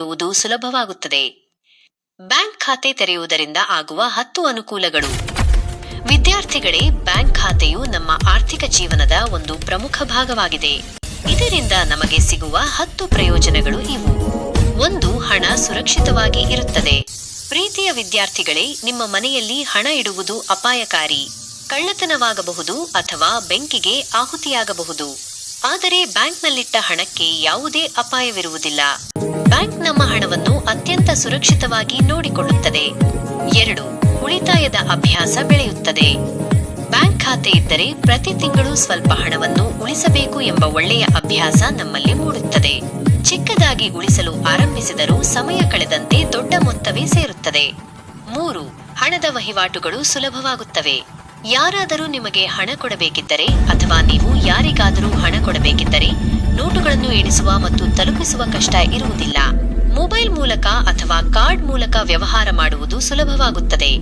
ಇರುವುದು ಸುಲಭವಾಗುತ್ತದೆ. ಬ್ಯಾಂಕ್ ಖಾತೆ ತೆರೆಯುವುದರಿಂದ ಆಗುವ ಹತ್ತು ಅನುಕೂಲಗಳು. ವಿದ್ಯಾರ್ಥಿಗಳೇ, ಬ್ಯಾಂಕ್ ಖಾತೆಯು ನಮ್ಮ ಆರ್ಥಿಕ ಜೀವನದ ಒಂದು ಪ್ರಮುಖ ಭಾಗವಾಗಿದೆ. ಇದರಿಂದ ನಮಗೆ ಸಿಗುವ ಹತ್ತು ಪ್ರಯೋಜನಗಳು ಇವು. ಒಂದು, ಹಣ ಸುರಕ್ಷಿತವಾಗಿ ಇರುತ್ತದೆ. ಪ್ರೀತಿಯ ವಿದ್ಯಾರ್ಥಿಗಳೇ, ನಿಮ್ಮ ಮನೆಯಲ್ಲಿ ಹಣ ಇಡುವುದು ಅಪಾಯಕಾರಿ. ಕಳ್ಳತನವಾಗಬಹುದು ಅಥವಾ ಬೆಂಕಿಗೆ ಆಹುತಿಯಾಗಬಹುದು. ಆದರೆ ಬ್ಯಾಂಕ್ನಲ್ಲಿಟ್ಟ ಹಣಕ್ಕೆ ಯಾವುದೇ ಅಪಾಯವಿರುವುದಿಲ್ಲ. ಬ್ಯಾಂಕ್ ನಮ್ಮ ಹಣವನ್ನು ಅತ್ಯಂತ ಸುರಕ್ಷಿತವಾಗಿ ನೋಡಿಕೊಳ್ಳುತ್ತದೆ. ಎರಡು, ಉಳಿತಾಯದ ಅಭ್ಯಾಸ ಬೆಳೆಯುತ್ತದೆ. ಬ್ಯಾಂಕ್ ಖಾತೆ ಇದ್ದರೆ ಪ್ರತಿ ತಿಂಗಳು ಸ್ವಲ್ಪ ಹಣವನ್ನು ಉಳಿಸಬೇಕು ಎಂಬ ಒಳ್ಳೆಯ ಅಭ್ಯಾಸ ನಮ್ಮಲ್ಲಿ ಮೂಡುತ್ತದೆ. ಚಿಕ್ಕದಾಗಿ ಉಳಿಸಲು ಆರಂಭಿಸಿದರೂ ಸಮಯ ಕಳೆದಂತೆ ದೊಡ್ಡ ಮೊತ್ತವೇ ಸೇರುತ್ತದೆ. ಮೂರು, ಹಣದ ವಹಿವಾಟುಗಳು ಸುಲಭವಾಗುತ್ತವೆ. ಯಾರಾದರೂ ನಿಮಗೆ ಹಣ ಕೊಡಬೇಕಿದ್ದರೆ ಅಥವಾ ನೀವು ಯಾರಿಗಾದರೂ ಹಣ ಕೊಡಬೇಕಿದ್ದರೆ ನೋಟುಗಳನ್ನು ಎಣಿಸುವ ಮತ್ತು ತಲುಪಿಸುವ ಕಷ್ಟ ಇರುವುದಿಲ್ಲ. ಮೊಬೈಲ್ ಮೂಲಕ ಅಥವಾ ಕಾರ್ಡ್ ಮೂಲಕ ವ್ಯವಹಾರ ಮಾಡುವುದು ಸುಲಭವಾಗುತ್ತದೆ.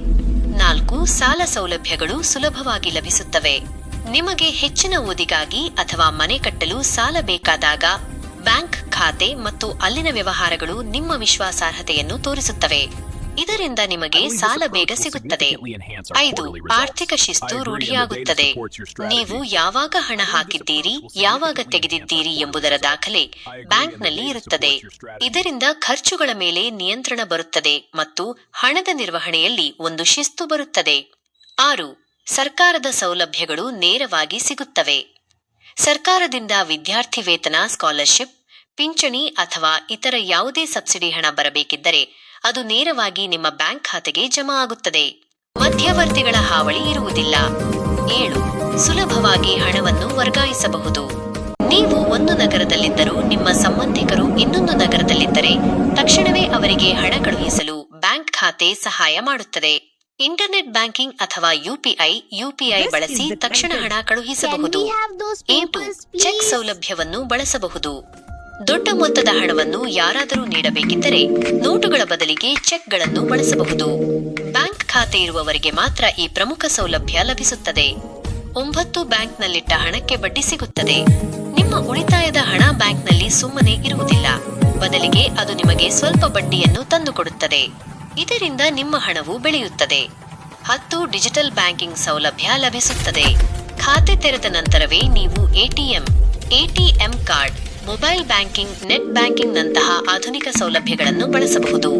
ನಾಲ್ಕು, ಸಾಲ ಸೌಲಭ್ಯಗಳು ಸುಲಭವಾಗಿ ಲಭಿಸುತ್ತವೆ. ನಿಮಗೆ ಹೆಚ್ಚಿನ ಓದಿಗಾಗಿ ಅಥವಾ ಮನೆ ಕಟ್ಟಲು ಸಾಲ ಬೇಕಾದಾಗ ಬ್ಯಾಂಕ್ ಖಾತೆ ಮತ್ತು ಅಲ್ಲಿನ ವ್ಯವಹಾರಗಳು ನಿಮ್ಮ ವಿಶ್ವಾಸಾರ್ಹತೆಯನ್ನು ತೋರಿಸುತ್ತವೆ. ಇದರಿಂದ ನಿಮಗೆ ಸಾಲ ಬೇಗ ಸಿಗುತ್ತದೆ. ಐದು ಆರ್ಥಿಕ ಶಿಸ್ತು ರೂಢಿಯಾಗುತ್ತದೆ. ನೀವು ಯಾವಾಗ ಹಣ ಹಾಕಿದ್ದೀರಿ ಯಾವಾಗ ತೆಗೆದಿದ್ದೀರಿ ಎಂಬುದರ ದಾಖಲೆ ಬ್ಯಾಂಕ್ನಲ್ಲಿ ಇರುತ್ತದೆ. ಇದರಿಂದ ಖರ್ಚುಗಳ ಮೇಲೆ ನಿಯಂತ್ರಣ ಬರುತ್ತದೆ ಮತ್ತು ಹಣದ ನಿರ್ವಹಣೆಯಲ್ಲಿ ಒಂದು ಶಿಸ್ತು ಬರುತ್ತದೆ. ಆರು ಸರ್ಕಾರದ ಸೌಲಭ್ಯಗಳು ನೇರವಾಗಿ ಸಿಗುತ್ತವೆ. ಸರ್ಕಾರದಿಂದ ವಿದ್ಯಾರ್ಥಿ ವೇತನ ಸ್ಕಾಲರ್ಶಿಪ್ ಪಿಂಚಣಿ ಅಥವಾ ಇತರ ಯಾವುದೇ ಸಬ್ಸಿಡಿ ಹಣ ಬರಬೇಕಿದ್ದರೆ ಅದು ನೇರವಾಗಿ ನಿಮ್ಮ ಬ್ಯಾಂಕ್ ಖಾತೆಗೆ ಜಮಾ ಆಗುತ್ತದೆ. ಮಧ್ಯವರ್ತಿಗಳ ಹಾವಳಿ ಇರುವುದಿಲ್ಲ. ಏಳು. ಸುಲಭವಾಗಿ ಹಣವನ್ನು ವರ್ಗಾಯಿಸಬಹುದು. ನೀವು ಒಂದು ನಗರದಲ್ಲಿದ್ದರೂ ನಿಮ್ಮ ಸಂಬಂಧಿಕರು ಇನ್ನೊಂದು ನಗರದಲ್ಲಿದ್ದರೆ ತಕ್ಷಣವೇ ಅವರಿಗೆ ಹಣ ಕಳುಹಿಸಲು ಬ್ಯಾಂಕ್ ಖಾತೆ ಸಹಾಯ ಮಾಡುತ್ತದೆ. ಇಂಟರ್ನೆಟ್ ಬ್ಯಾಂಕಿಂಗ್ ಅಥವಾ ಯುಪಿಐ ಯುಪಿಐ ಬಳಸಿ ತಕ್ಷಣ ಹಣ ಕಳುಹಿಸಬಹುದು. ಎಂಟು ಚೆಕ್ ಸೌಲಭ್ಯವನ್ನು ಬಳಸಬಹುದು. ದೊಡ್ಡ ಮೊತ್ತದ ಹಣವನ್ನು ಯಾರಾದರೂ ನೀಡಬೇಕಿದ್ದರೆ ನೋಟುಗಳ ಬದಲಿಗೆ ಚೆಕ್ಗಳನ್ನು ಬಳಸಬಹುದು. ಬ್ಯಾಂಕ್ ಖಾತೆ ಇರುವವರಿಗೆ ಮಾತ್ರ ಈ ಪ್ರಮುಖ ಸೌಲಭ್ಯ ಲಭಿಸುತ್ತದೆ. ಒಂಬತ್ತು ಬ್ಯಾಂಕ್ನಲ್ಲಿಟ್ಟ ಹಣಕ್ಕೆ ಬಡ್ಡಿ ಸಿಗುತ್ತದೆ. ನಿಮ್ಮ ಉಳಿತಾಯದ ಹಣ ಬ್ಯಾಂಕ್ನಲ್ಲಿ ಸುಮ್ಮನೆ ಇರುವುದಿಲ್ಲ. ಬದಲಿಗೆ ಅದು ನಿಮಗೆ ಸ್ವಲ್ಪ ಬಡ್ಡಿಯನ್ನು ತಂದುಕೊಡುತ್ತದೆ. ಇದರಿಂದ ನಿಮ್ಮ ಹಣವು ಬೆಳೆಯುತ್ತದೆ. ಹತ್ತು ಡಿಜಿಟಲ್ ಬ್ಯಾಂಕಿಂಗ್ ಸೌಲಭ್ಯ ಲಭಿಸುತ್ತದೆ. ಖಾತೆ ತೆರೆದ ನಂತರವೇ ನೀವು ATM ATM card mobile banking, net banking ನಂತಹ ಆಧುನಿಕ ಸೌಲಭ್ಯಗಳನ್ನು ಬಳಸಬಹುದು.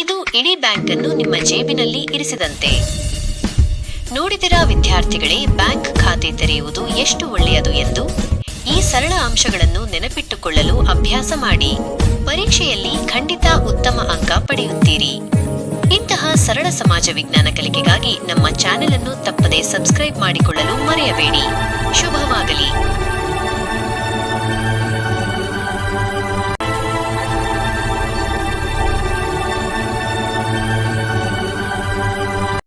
ಇದು ಇಡೀ ಬ್ಯಾಂಕ್ ಅನ್ನು ನಿಮ್ಮ ಜೇಬಿನಲ್ಲಿ ಇರಿಸಿದಂತೆ. ನೋಡಿದಿರಾ ವಿದ್ಯಾರ್ಥಿಗಳೇ, ಬ್ಯಾಂಕ್ ಖಾತೆ ತೆರೆಯುವುದು ಎಷ್ಟು ಒಳ್ಳೆಯದು ಎಂದು? ಈ ಸರಳ ಅಂಶಗಳನ್ನು ನೆನಪಿಟ್ಟುಕೊಳ್ಳಲು ಅಭ್ಯಾಸ ಮಾಡಿ. ಪರೀಕ್ಷೆಯಲ್ಲಿ ಖಂಡಿತ ಉತ್ತಮ ಅಂಕ ಪಡೆಯುತ್ತೀರಿ. ಇಂತಹ ಸರಳ ಸಮಾಜ ವಿಜ್ಞಾನ ಕಲಿಕೆಗಾಗಿ ನಮ್ಮ ಚಾನೆಲ್ ಅನ್ನು ತಪ್ಪದೇ ಸಬ್ಸ್ಕ್ರೈಬ್ ಮಾಡಿಕೊಳ್ಳಲು ಮರೆಯಬೇಡಿ. ಶುಭವಾಗಲಿ.